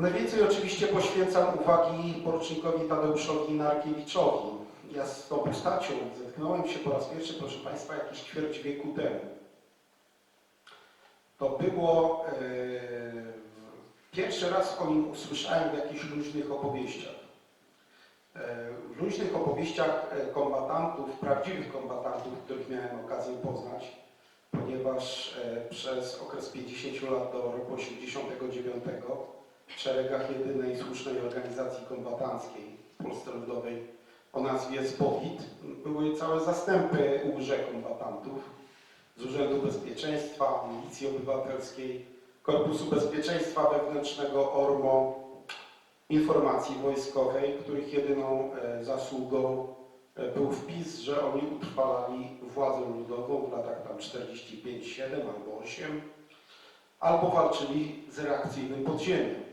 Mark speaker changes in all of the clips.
Speaker 1: Najwięcej oczywiście poświęcam uwagi porucznikowi Tadeuszowi Narkiewiczowi. Ja z tą postacią zetknąłem się po raz pierwszy, proszę Państwa, jakieś ćwierć wieku temu. To było e, pierwszy raz o nim usłyszałem w jakichś luźnych opowieściach. E, w luźnych opowieściach e, kombatantów, prawdziwych kombatantów, których miałem okazję poznać, ponieważ przez okres 50 lat do roku 89 w szeregach jedynej słusznej organizacji kombatanckiej w Polsce Ludowej o nazwie ZBOWIT były całe zastępy łże kombatantów z Urzędu Bezpieczeństwa, Milicji Obywatelskiej, Korpusu Bezpieczeństwa Wewnętrznego ORMO, Informacji Wojskowej, których jedyną e, zasługą e, był wpis, że oni utrwalali władzę ludową w latach tam 45-7 albo 8, albo walczyli z reakcyjnym podziemiem.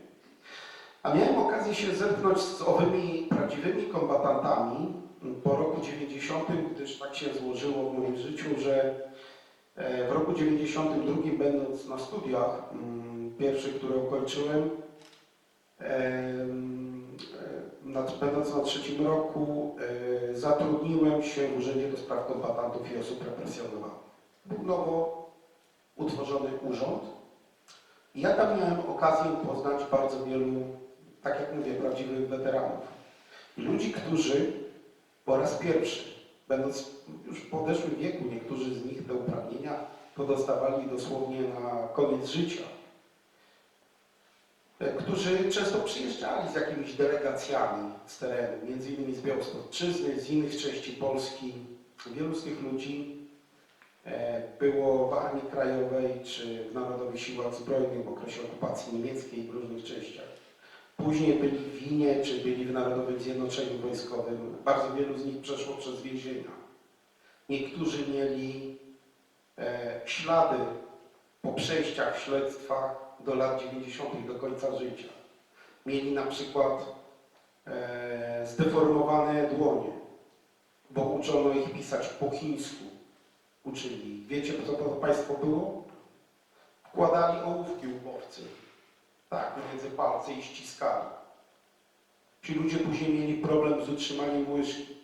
Speaker 1: A miałem okazję się zetknąć z owymi prawdziwymi kombatantami po roku 90, gdyż tak się złożyło w moim życiu, że e, w roku 92 będąc na studiach, mm, pierwszy, które ukończyłem, em, e, będąc na trzecim roku, e, zatrudniłem się w Urzędzie do Spraw Kombatantów i Osób Represjonowanych. Był nowo utworzony urząd ja tam miałem okazję poznać bardzo wielu, tak jak mówię, prawdziwych weteranów. Ludzi, którzy po raz pierwszy, będąc już w podeszłym wieku, niektórzy z nich te uprawnienia podostawali dosłownie na koniec życia, e, którzy często przyjeżdżali z jakimiś delegacjami z terenu, między innymi z Białostocczyzny, z innych części Polski. Wielu z tych ludzi było w Armii Krajowej czy w Narodowych Siłach Zbrojnych w okresie okupacji niemieckiej w różnych częściach. Później byli w Winie, czy byli w Narodowym Zjednoczeniu Wojskowym. Bardzo wielu z nich przeszło przez więzienia. Niektórzy mieli e, ślady po przejściach w śledztwach do lat 90. do końca życia. Mieli na przykład e, zdeformowane dłonie, bo uczono ich pisać po chińsku. Uczyli. Wiecie, co to Państwo było? Wkładali ołówki łubowcy. Tak, między palce i ściskali. Ci ludzie później mieli problem z utrzymaniem łyżki.